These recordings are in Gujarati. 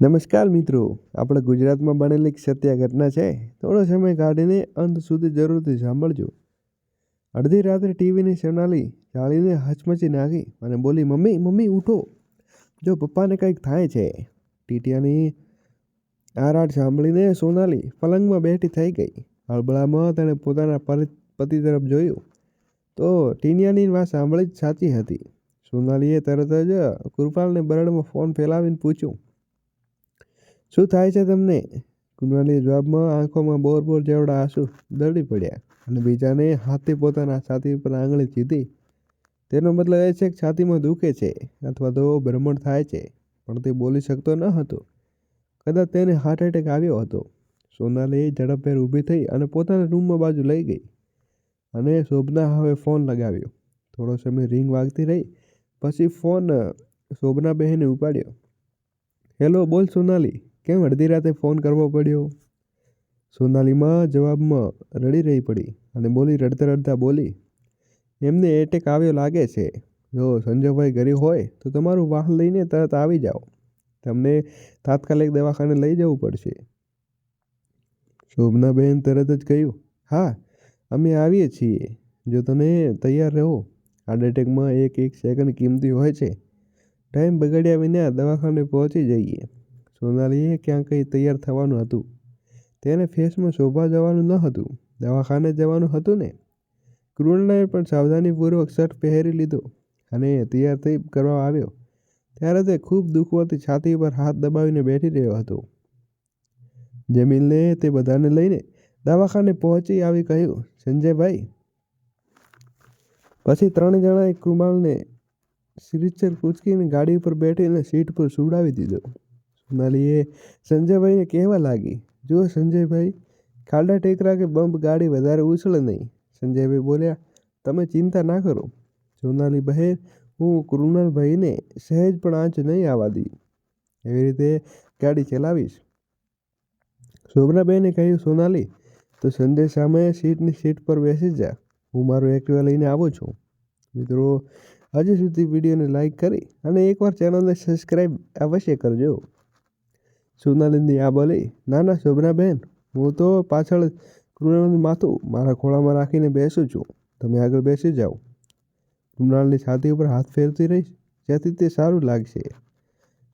નમસ્કાર મિત્રો, આપણે ગુજરાતમાં બનેલી એક સત્ય ઘટના છે. થોડો સમય કાઢીને અંત સુધી જરૂરથી સાંભળજો. અડધી રાત્રે ટીવીની સોનાલી જાળીને હચમચી નાખી અને બોલી, મમ્મી મમ્મી, ઉઠો. જો પપ્પાને કંઈક થાય છે. ટીટિયાની આરાટ સાંભળીને સોનાલી પલંગમાં બેઠી થઈ ગઈ. હળબળામાં તેણે પોતાના પતિ તરફ જોયું. તો ટીનિયાની વાત સાંભળી જ સાચી હતી. સોનાલીએ તરત જ કૃપાલને બરડમાં ફોન ફેલાવીને પૂછ્યું શું થાય છે તમને? કુનાલીએ જવાબમાં આંખોમાં બોર બોર જેવડા આંસુ દરડી પડ્યા અને બીજાને હાથથી પોતાના છાતી ઉપર આંગળી ચીધી. તેનો મતલબ એ છે કે છાતીમાં દુખે છે અથવા તો ભ્રમણ થાય છે, પણ તે બોલી શકતો ન હતો. કદાચ તેને હાર્ટ એટેક આવ્યો હતો. સોનાલી ઝડપભેર ઊભી થઈ અને પોતાના રૂમમાં બાજુ લઈ ગઈ અને શોભના હવે ફોન લગાવ્યો. થોડો સમય રિંગ વાગતી રહી, પછી ફોન શોભના બહેને ઉપાડ્યો. હેલો, બોલ સોનાલી. કેમ અડધી રાતે ફોન કરવો પડ્યો? સોનાલીમાં જવાબમાં રડી રહી પડી અને બોલી રડતા રડતા બોલી, એમને એટેક આવ્યો લાગે છે. જો સંજયભાઈ ઘરે હોય તો તમારું વાહન લઈને તરત આવી જાઓ. તમને તાત્કાલિક દવાખાને લઈ જવું પડશે. શોભનાબેન તરત જ કહ્યું, હા, અમે આવીએ છીએ. જો તમે તૈયાર રહો, હાર્ટ એટેકમાં એક એક સેકન્ડ કિંમતી હોય છે. ટાઈમ બગાડ્યા વિના દવાખાને પહોંચી જઈએ. સોનાલીએ ક્યાં કંઈ તૈયાર થવાનું હતું? તેને ફેસમાં શોભા જવાનું ન હતું. દવાખાને જવાનું હતું ને? કૃણાએ પણ સાવધાનીપૂર્વક શર્ટ પહેરી લીધો અને તૈયાર થઈ કરવા આવ્યો. ત્યારે તે ખૂબ દુઃખવાથી છાતી પર હાથ દબાવીને બેઠી રહ્યો હતો. જમીલને તે બધાને લઈને દવાખાને પહોંચી આવી કહ્યું, સંજયભાઈ. પછી ત્રણ જણાએ કૃમાલને સિરિચર કૂચકીને ગાડી ઉપર બેઠીને સીટ પર સુવડાવી દીધો. સોનાલીએ સંજયભાઈને કહેવા લાગી જુઓ સંજયભાઈ ખાડા ટેકરા કે બમ્પ ગાડી વધારે ઉછળે નહીં. સંજયભાઈ બોલ્યા, તમે ચિંતા ના કરો. સોનાલી બહેર હું કૃણાલભાઈને સહેજ પણ આંચ નહીં આવવા દી. એવી રીતે ગાડી ચલાવીશ. શોભનાબેને કહ્યું, સોનાલી, તો સંજય સામે સીટની સીટ પર બેસી જા. હું મારું એક્ટિવા લઈને આવું છું. મિત્રો, હજી સુધી વિડીયોને લાઈક કરી અને એકવાર ચેનલને સબસ્ક્રાઈબ અવશ્ય કરજો. સોનાલીની આ બોલી? ના ના, શોભનાબેન, હું તો પાછળ કૃણાલનું માથું મારા ખોળામાં રાખીને બેસું છું. તમે આગળ બેસી જાઓ. કૃણાલની છાતી ઉપર હાથ ફેરતી રહીશ, જેથી તે સારું લાગશે.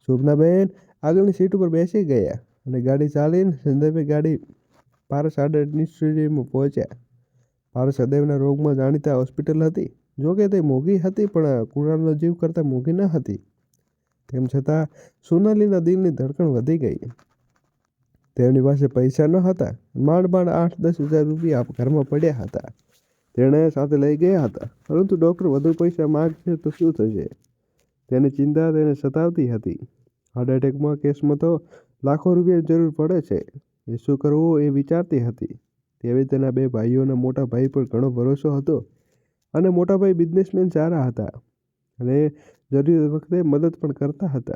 શોભનાબેન, આગળની સીટ ઉપર બેસી ગયા અને ગાડી ચાલીને સંદર્ભે ગાડી પારસ આડેડની પહોંચ્યા. પારસ હૃદયના રોગમાં જાણીતા હોસ્પિટલ હતી. જોકે તે મોંઘી હતી, પણ કુણાલનો જીવ કરતાં મોંઘી ન હતી. તેમ છતાં સોનાલીના દિલની ધડકણ વધી ગઈ. તેમની પાસે પૈસા ન હતા. માંડ માંડ આઠ દસ હજાર રૂપિયા ઘરમાં પડ્યા હતા. તેણે સાથે લઈ ગયા હતા. પરંતુ ડૉક્ટર વધુ પૈસા માગશે તો શું થશે? તેની ચિંતા તેને સતાવતી હતી. હાર્ટ એટેકમાં કેસમાં તો લાખો રૂપિયાની જરૂર પડે છે. એ શું કરવું એ વિચારતી હતી. તેવી તેના બે ભાઈઓના મોટા ભાઈ પર ઘણો ભરોસો હતો. અને મોટા ભાઈ બિઝનેસમેન સારા હતા. અને જરૂર વખતે મદદ પણ કરતા હતા.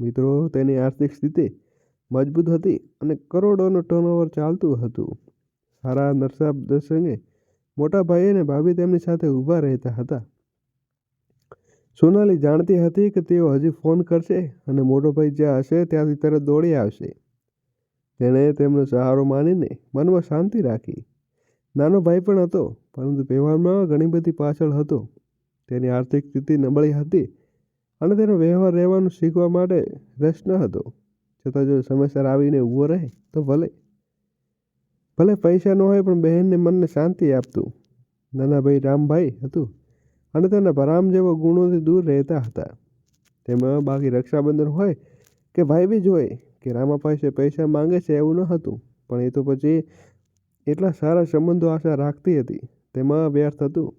મિત્રો, તેની આર્થિક સ્થિતિ મજબૂત હતી અને કરોડોનું ટર્નઓવર ચાલતું હતું. સારા નરસાબ દર્શને મોટા ભાઈ અને ભાભી તેમની સાથે ઊભા રહેતા હતા. સોનાલી જાણતી હતી કે તેઓ હજી ફોન કરશે અને મોટો ભાઈ જ્યાં હશે ત્યાંથી તરત દોડી આવશે. તેણે તેમનો સહારો માનીને મનમાં શાંતિ રાખી. નાનો ભાઈ પણ હતો, પરંતુ વ્યવહારમાં ઘણી બધી પાછળ હતો. તેની આર્થિક સ્થિતિ નબળી હતી અને તેનો વ્યવહાર રહેવાનું શીખવા માટે રસ ન હતો. છતાં જો સમયસર આવીને ઊભો રહે તો ભલે. ભલે પૈસા ન હોય પણ બહેનને મનને શાંતિ આપતું. નાના ભાઈ રામભાઈ હતું અને તેના ભરામ જેવા ગુણોથી દૂર રહેતા હતા. તેમાં બાકી રક્ષાબંધન હોય કે ભાઈ બીજ હોય કે રામા પાસે પૈસા માંગે છે એવું ન હતું. પણ એ તો પછી એટલા સારા સંબંધો આશા રાખતી હતી. તેમાં વ્યર્થ હતું.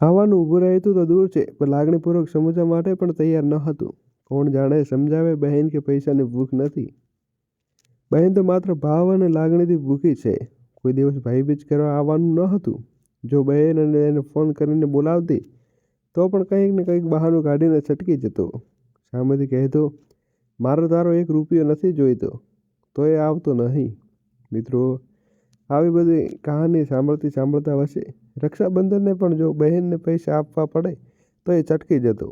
આવવાનું ઊભું રહેતું તો દૂર છે, પણ લાગણીપૂર્વક સમજવા માટે પણ તૈયાર ન હતું. કોણ જાણે સમજાવે બહેન કે પૈસાની ભૂખ નથી? બહેન તો માત્ર ભાવ અને લાગણીથી ભૂખી છે. કોઈ દિવસ ભાઈબીજ કરવા આવવાનું ન હતું. જો બહેન અને એને ફોન કરીને બોલાવતી, તો પણ કંઈક ને કંઈક બહાનું કાઢીને છટકી જતો. સામેથી કહેતો, મારો તારો એક રૂપિયો નથી જોઈતો. તો એ આવતો નહીં. મિત્રો આવી બધી કહાની સાંભળતી સાંભળતા વચ્ચે રક્ષાબંધનને પણ જો બહેનને પૈસા આપવા પડે, તો એ ચટકી જતો.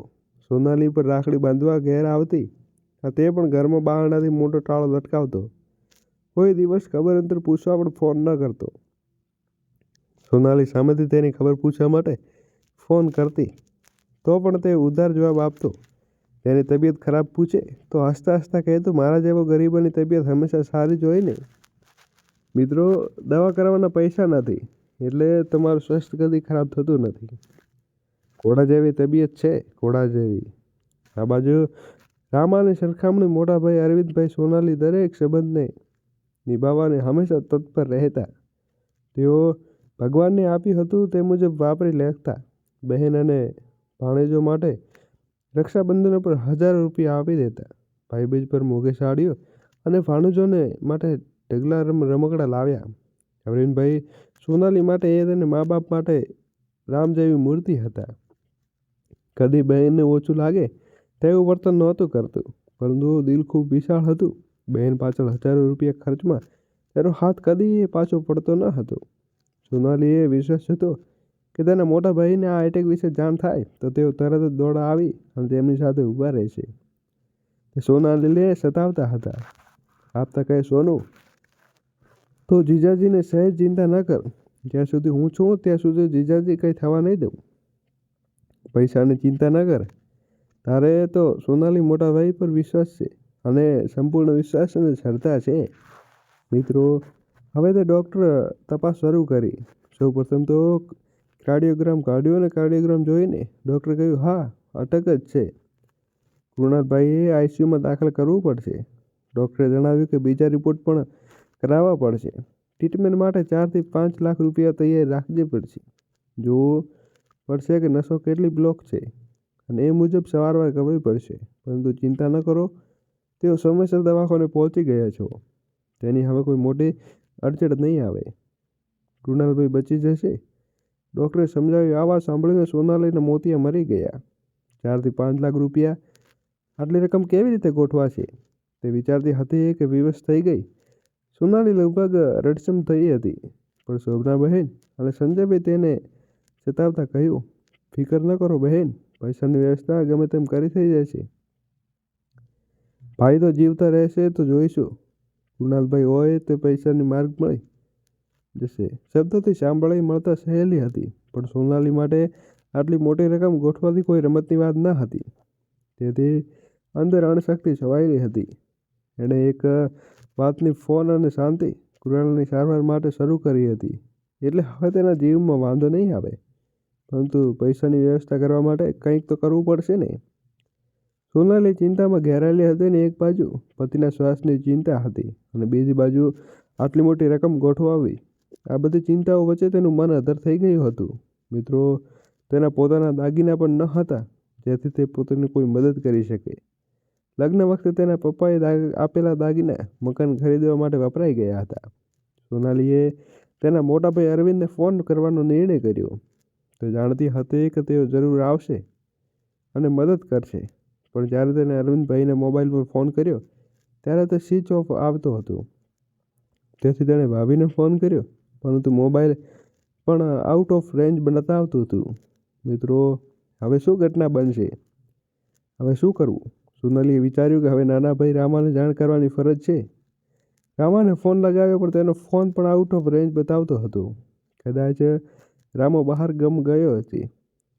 સોનાલી પર રાખડી બાંધવા ઘેર આવતી તે પણ ઘરમાં બહારનાથી મોટો ટાળો લટકાવતો. કોઈ દિવસ ખબર અંતર પૂછવા પણ ફોન ન કરતો. સોનાલી સામેથી તેની ખબર પૂછવા માટે ફોન કરતી, તો પણ તે ઉધાર જવાબ આપતો. તેની તબિયત ખરાબ પૂછે, તો હસતા હસતા કહેતો મારા જેવો ગરીબોની તબિયત હંમેશા સારી જ હોય ને? મિત્રો, દવા કરાવવાના પૈસા નથી, એટલે તમારું સ્વાસ્થ્ય કદી ખરાબ થતું નથી. ઘોડા જેવી તબિયત છે, ઘોડા જેવી. આ બાજુ રામાની સરખામણી મોટાભાઈ અરવિંદભાઈ સોનાલી દરેક સંબંધને નિભાવવાને હંમેશા તત્પર રહેતા. તેઓ ભગવાનને આપ્યું હતું તે મુજબ વાપરી લેતા બહેન અને ભાણેજો માટે રક્ષાબંધન પર હજારો રૂપિયા આપી દેતા. ભાઈબીજ પર મોઘે સાડીઓ અને ભાણુજોને માટે ઢગલા રમ, રમકડા લાવ્યા. અરવિંદભાઈ સોનાલી માટે એ તેને મા બાપ માટે રામ જેવી મૂર્તિ હતા. કદી બહેનને ઓછું લાગે તેવું વર્તન નહોતું કરતું, પરંતુ દિલ ખૂબ વિશાળ હતું. બહેન પાછળ હજારો રૂપિયા ખર્ચમાં તેનો હાથ કદી પાછો પડતો ન હતો. સોનાલીએ વિશ્વાસ હતો કે તેના મોટા ભાઈને આ એટેક વિશે જાણ થાય તો તેઓ તરત જ દોડા આવી અને તેમની સાથે ઊભા રહેશે. સોનાલીને સતાવતા હતા. આપતા કહે, સોનું તો જીજાજીને સહેજ ચિંતા ન કર. જ્યાં સુધી હું છું, ત્યાં સુધી જીજાજી કંઈ થવા નહીં દઉં પૈસાની ચિંતા ન કર. તારે તો સોનાલી મોટા ભાઈ પર વિશ્વાસ છે અને સંપૂર્ણ વિશ્વાસ અને શ્રદ્ધા છે. મિત્રો, હવે તે ડૉક્ટર તપાસ શરૂ કરી. સૌ પ્રથમ તો કાર્ડિયોગ્રામ કાઢ્યો અને કાર્ડિયોગ્રામ જોઈને ડૉક્ટરે કહ્યું, હા, અટક જ છે. કૃણાલભાઈએ આઈસીયુમાં દાખલ કરવું પડશે. ડૉક્ટરે જણાવ્યું કે બીજા રિપોર્ટ પણ કરાવવા પડશે. ટ્રીટમેન્ટ માટે ચારથી પાંચ લાખ રૂપિયા તૈયાર રાખવી પડશે. જોવું પડશે કે નસો કેટલી બ્લોક છે? અને એ મુજબ સવારવાર કરવી પડશે. પરંતુ ચિંતા ન કરો, તેઓ સમયસર દવાખાને પહોંચી ગયા છો. તેની હવે કોઈ મોટી અડચણ નહીં આવે. કૃણાલભાઈ બચી જશે? ડૉક્ટરે સમજાવ્યું આ વાત સાંભળીને સોનાલીના મોતિયા મરી ગયા. ચારથી પાંચ લાખ રૂપિયા આટલી રકમ કેવી રીતે ગોઠવાશે? તે વિચારતી હતી કે વિવશ થઈ ગઈ. સોનાલી લગભગ રડસમ થઈ હતી. પણ શોભના બહેન અને સંજયભાઈ તેને ચેતાવતા કહ્યું, ફિકર ન કરો બહેન, પૈસાની વ્યવસ્થા ગમે તેમ કરી થઈ જશે ભાઈ તો જીવતા રહેશે તો જોઈશું. કુણાલભાઈ હોય તે પૈસાની માર્ગ મળી જશે. શબ્દોથી સાંભળી મળતા સહેલી હતી, પણ સોનાલી માટે આટલી મોટી રકમ ગોઠવાથી કોઈ રમતની વાત ન હતી. તેથી અંદર અણશક્તિ છવાયેલી હતી. એણે એક વાતની ફોન અને શાંતિ કૃણાલની સારવાર માટે શરૂ કરી હતી. એટલે હવે તેના જીવમાં વાંધો નહીં આવે. પરંતુ પૈસાની વ્યવસ્થા કરવા માટે કંઈક તો કરવું પડશે ને. સોનાલી ચિંતામાં ઘેરાયેલી હતી ને એક બાજુ, પતિના શ્વાસની ચિંતા હતી અને બીજી બાજુ આટલી મોટી રકમ ગોઠવાવી આ બધી ચિંતાઓ વચ્ચે તેનું મન અધર થઈ ગયું હતું. મિત્રો, તેના પોતાના દાગીના પણ ન હતા, જેથી તે પોતાની કોઈ મદદ કરી શકે. લગ્ન વખતે તેના પપ્પાએ આપેલા દાગીના મકાન ખરીદવા માટે વપરાઈ ગયા હતા. સોનાલીએ તેના મોટા ભાઈ અરવિંદને ફોન કરવાનો નિર્ણય કર્યો. તે જાણતી હતી કે તેઓ જરૂર આવશે અને મદદ કરશે. પણ જ્યારે તેને અરવિંદભાઈને મોબાઈલ પર ફોન કર્યો, ત્યારે તે સ્વિચ ઓફ આવતો હતો. તેથી તેણે ભાભીને ફોન કર્યો, પરંતુ મોબાઈલ પણ આઉટ ઓફ રેન્જ બતાવતું હતું. મિત્રો, હવે શું ઘટના બનશે? હવે શું કરવું? સોનાલીએ વિચાર્યું કે હવે નાના ભાઈ રામાને જાણ કરવાની ફરજ છે. રામાને ફોન લગાવ્યો, પણ તેનો ફોન પણ આઉટ ઓફ રેન્જ બતાવતો હતો. કદાચ રામો બહાર ગમ ગયો હતી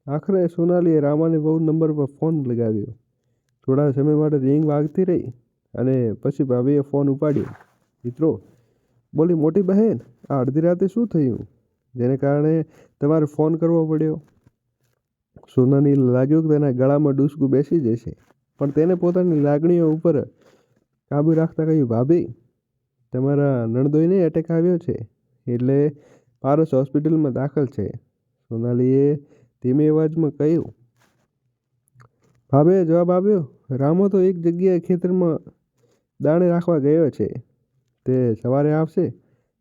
આખરે સોનાલીએ રામાને બહુ નંબર પર ફોન લગાવ્યો. થોડા સમય માટે રિંગ વાગતી રહી અને પછી ભાભીએ ફોન ઉપાડ્યો. મિત્રો, બોલી, મોટી બહેન, આ અડધી રાતે શું થયું? જેને કારણે તમારે ફોન કરવો પડ્યો. સોનાની લાગ્યું કે તેના ગળામાં ડૂસકું બેસી જશે. પણ તેને પોતાની લાગણીઓ ઉપર કાબૂ રાખતા કહ્યું, ભાભી, તમારા નણદોઈને એટેક આવ્યો છે, એટલે પારસ હોસ્પિટલમાં દાખલ છે. સોનાલીએ ધીમે અવાજમાં કહ્યું, ભાભીએ જવાબ આપ્યો, રામો તો એક જગ્યાએ ખેતરમાં દાણે રાખવા ગયો છે, તે સવારે આવશે,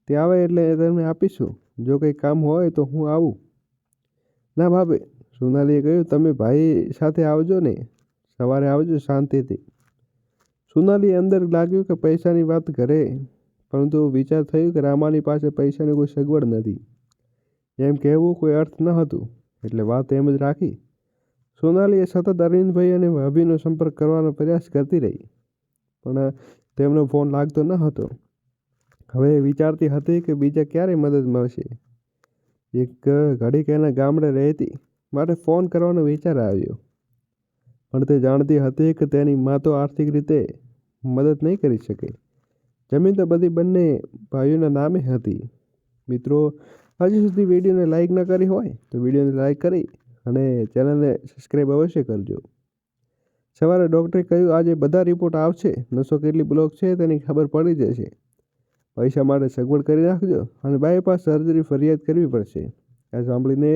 તે આવે એટલે તમને આપીશું, જો કંઈ કામ હોય તો હું આવું. ના ભાભી, સોનાલીએ કહ્યું, તમે ભાઈ સાથે આવજો ને સવારે આવજો શાંતિથી. સોનાલી અંદર લાગ્યું કે પૈસાની વાત કરે, પરંતુ વિચાર થયું કે રામાની પાસે પૈસાની કોઈ સગવડ નથી. એમ કહેવું કોઈ અર્થ ન હતું, એટલે વાત એમ જ રાખી. સોનાલીએ સતત અરવિંદભાઈ અને ભાભીનો સંપર્ક કરવાનો પ્રયાસ કરતી રહી, પણ તેમનો ફોન લાગતો ન હતો. હવે વિચારતી હતી કે બીજા ક્યારે મદદ મળશે. એક ઘડીક એના ગામડે રહેતી, માટે ફોન કરવાનો વિચાર આવ્યો. પણ તે જાણતી હતી કે તેની મા તો આર્થિક રીતે મદદ નહીં કરી શકે. જમીન તો બધી બંને ભાઈઓના નામે હતી. મિત્રો, હજી સુધી વિડીયોને લાઈક ન કરી હોય તો વિડીયોને લાઈક કરી અને ચેનલને સબસ્ક્રાઈબ અવશ્ય કરજો. સવારે ડૉક્ટરે કહ્યું, આજે બધા રિપોર્ટ આવશે. નસો કેટલી બ્લોક છે તેની ખબર પડી જશે. પૈસા માટે સગવડ કરી નાખજો અને બાયપાસ સર્જરી ફરિયાદ કરવી પડશે. આ સાંભળીને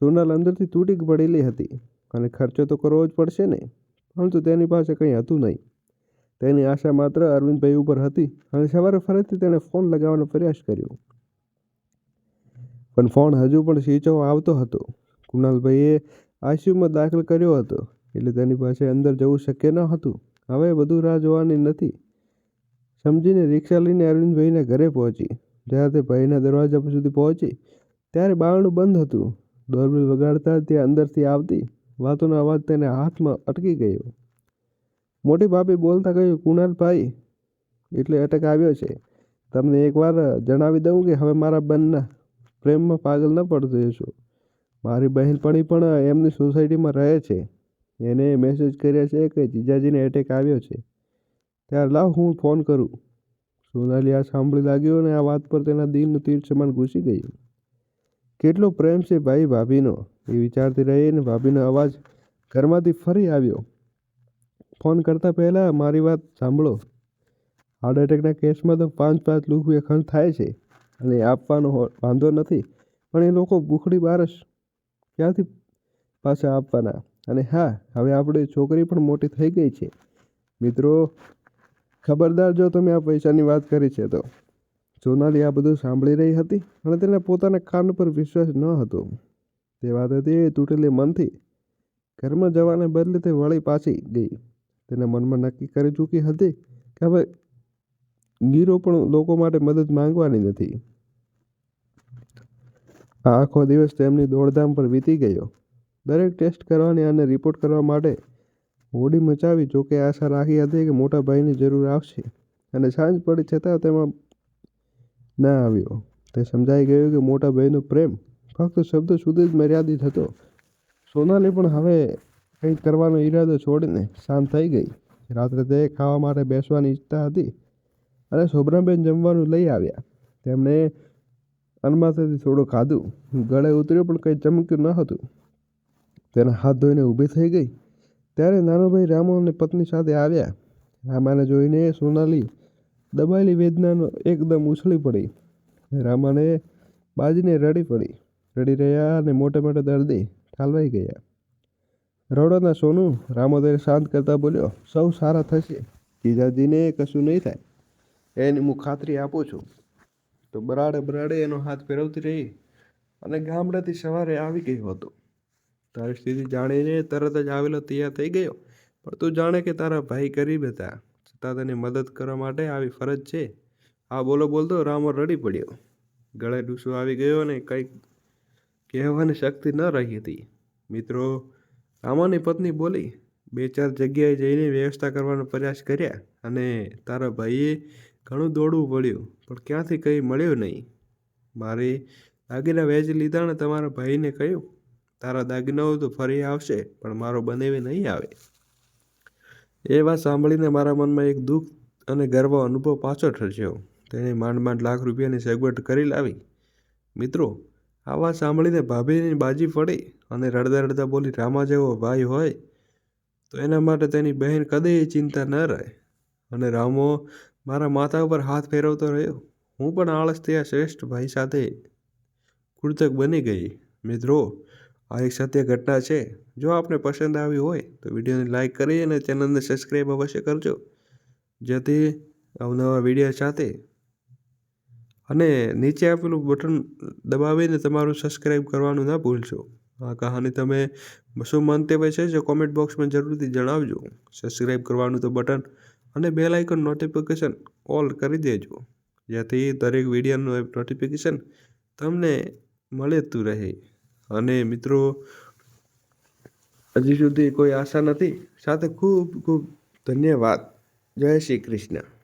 સોનલ અંદરથી તૂટી પડેલી હતી. અને ખર્ચો તો કરવો જ પડશે ને. પરંતુ તેની પાસે કંઈ હતું નહીં. તેની આશા માત્ર અરવિંદભાઈ ઉપર હતી અને સવારે ફરીથી તેણે ફોન લગાવવાનો પ્રયાસ કર્યો. પણ ફોન હજુ પણ સ્વિચ ઓફ આવતો હતો. કુણાલભાઈએ આઈસીયુમાં દાખલ કર્યો હતો એટલે તેની પાસે અંદર જવું શક્ય ન હતું. હવે બધું રાહ જોવાની નથી. સમજીને રિક્ષા લઈને અરવિંદભાઈના ઘરે પહોંચી. જ્યારે તે ભાઈના દરવાજા સુધી પહોંચી. ત્યારે બારણું બંધ હતું. ડોરબેલ વગાડતા ત્યાં અંદરથી આવતી. વાતોનો અવાજ તેને હાથમાં અટકી ગયો. મોટી ભાભી બોલતા કહ્યું કુણાલભાઈ એટલે અટક આવ્યો છે. તમને એકવાર જણાવી દઉં કે હવે મારા બંને પ્રેમમાં પાગલ ન પડતો જશો મારી બહેનપણી પણ એમની સોસાયટીમાં રહે છે. એને મેસેજ કર્યા છે કે જીજાજીને એટેક આવ્યો છે. ત્યારે લાવ હું ફોન કરું. સોનાલી આ સાંભળી લાગ્યો અને આ વાત પર તેના દિલનું તીર સમાન ઘૂસી ગયું. કેટલો પ્રેમ છે ભાઈ ભાભીનો. એ વિચારતી રહી અને ભાભીનો અવાજ ઘરમાંથી ફરી આવ્યો. ફોન કરતાં પહેલાં મારી વાત સાંભળો. હાર્ટ એટેકના કેસમાં તો પાંચ પાંચ રૂપિયા ખર્ચ થાય છે અને આપવાનો વાંધો નથી, પણ એ લોકો ભૂખડી બારસ ક્યાંથી પાછા આપવાના? અને હા, હવે આપણી છોકરી પણ મોટી થઈ ગઈ છે. મિત્રો, ખબરદાર જો તમે આ પૈસાની વાત કરી છે તો. સોનાલી આ બધું સાંભળી રહી હતી અને તેના પોતાના કાન પર વિશ્વાસ ન હતો. તે વાત હતી તૂટેલી મનથી. ઘરમાં જવાને બદલે તે વળી પાછી ગઈ. તેના મનમાં નક્કી કરી ચૂકી હતી કે હવે ગીરો પણ લોકો માટે મદદ માંગવાની નથી. આ આખો દિવસ તેમની દોડધામ પર વીતી ગયો. દરેક ટેસ્ટ કરવાની અને રિપોર્ટ કરવા માટે હોડી મચાવી જોકે આશા રાખી હતી કે મોટા ભાઈની જરૂર આવશે. અને સાંજ પડી છતાં તેમાં ના આવ્યો. તે સમજાઈ ગયું કે મોટા ભાઈનો પ્રેમ ફક્ત શબ્દ સુધી જ મર્યાદિત હતો. સોનાલી પણ હવે કંઈક કરવાનો ઈરાદો છોડીને શાંત થઈ ગઈ. રાત્રે તે ખાવા માટે બેસવાની ઈચ્છતા હતી. અને શોભનાબેન જમવાનું લઈ આવ્યા. તેમણે અનમાથેથી થોડું ખાધું. ગળે ઉતર્યું પણ કંઈ ચમક્યું ન હતું. તેના હાથ ધોઈને ઊભી થઈ ગઈ. ત્યારે નાનોભાઈ રામો અને પત્ની સાથે આવ્યા. રામાને જોઈને સોનાલી દબાયેલી વેદનાનો એકદમ ઉછળી પડી. રામાને બાજીને રડી પડી. રડી રહ્યા અને મોટા મોટા દર્દી ઠાલવાઈ ગયા. રડોના સોનું રામો શાંત કરતા બોલ્યો, સૌ સારા થશે. જીજાજીને કશું નહીં થાય. એની હું ખાતરી આપું છું. તો બરાડે બરાડે એનો હાથ ફેરવતી રહી અને ગામડેથી સવારે આવી ગયો હતો. તારી સ્થિતિ જાણીને તરત જ આવેલો તૈયાર થઈ ગયો. પણ તું જાણે કે તારા ભાઈ ગરીબ હતા. છતાં તને મદદ કરવા માટે આવી ફરજ છે. આ બોલો, બોલતો. રામો રડી પડ્યો. ગળે ડૂસો આવી ગયો અને કંઈક કહેવાની શક્તિ ન રહી હતી. મિત્રો, રામાની પત્ની બોલી, બે ચાર જગ્યાએ જઈને વ્યવસ્થા કરવાનો પ્રયાસ કર્યા અને તારા ભાઈએ ઘણું દોડવું પડ્યું, પણ ક્યાંથી કંઈ મળ્યું નહીં. મારે દાગીના વેચી લીધા ને તમારા ભાઈને કહ્યું, તારા દાગીનાઓ તો ફરી આવશે, પણ મારો બનેવી નહીં આવે. એ વાત સાંભળીને મારા મનમાં એક દુઃખ અને ગર્વ અનુભવ પાછો ઠરસ્યો. તેણે માંડ માંડ લાખ રૂપિયાની સગવડ કરી લાવી. મિત્રો આ વાત સાંભળીને ભાભીની બાજી પડી અને રડતા રડતા બોલી, રામા જેવો ભાઈ હોય, તો એના માટે તેની બહેન કદી ચિંતા ન રહે. અને રામો મારા માથા ઉપર હાથ ફેરવતો રહ્યો. હું પણ આળસથી આ શ્રેષ્ઠ ભાઈ સાથે કૃતક બની ગઈ. મિત્રો, આ એક સત્ય ઘટના છે. જો આપને પસંદ આવી હોય, તો વિડીયોને લાઇક કરી અને ચેનલને સબસ્ક્રાઈબ અવશ્ય કરજો. જેથી અવનવા વીડિયો સાથે અને નીચે આપેલું બટન દબાવીને તમારું સબસ્ક્રાઈબ કરવાનું ના ભૂલશો. આ કહાની તમે શું મંતવ્ય છે, જે કોમેન્ટ બોક્સમાં જરૂરથી જણાવજો. સબસ્ક્રાઈબ કરવાનું તો બટન અને બેલ આઇકન નોટિફિકેશન ઓલ કરી દેજો. જેથી દરેક વિડીયોનું નોટિફિકેશન તમને મળતું રહે. અને મિત્રો, હજી સુધી કોઈ આશા નથી? સાથે ખૂબ ખૂબ ધન્યવાદ. જય શ્રી કૃષ્ણ.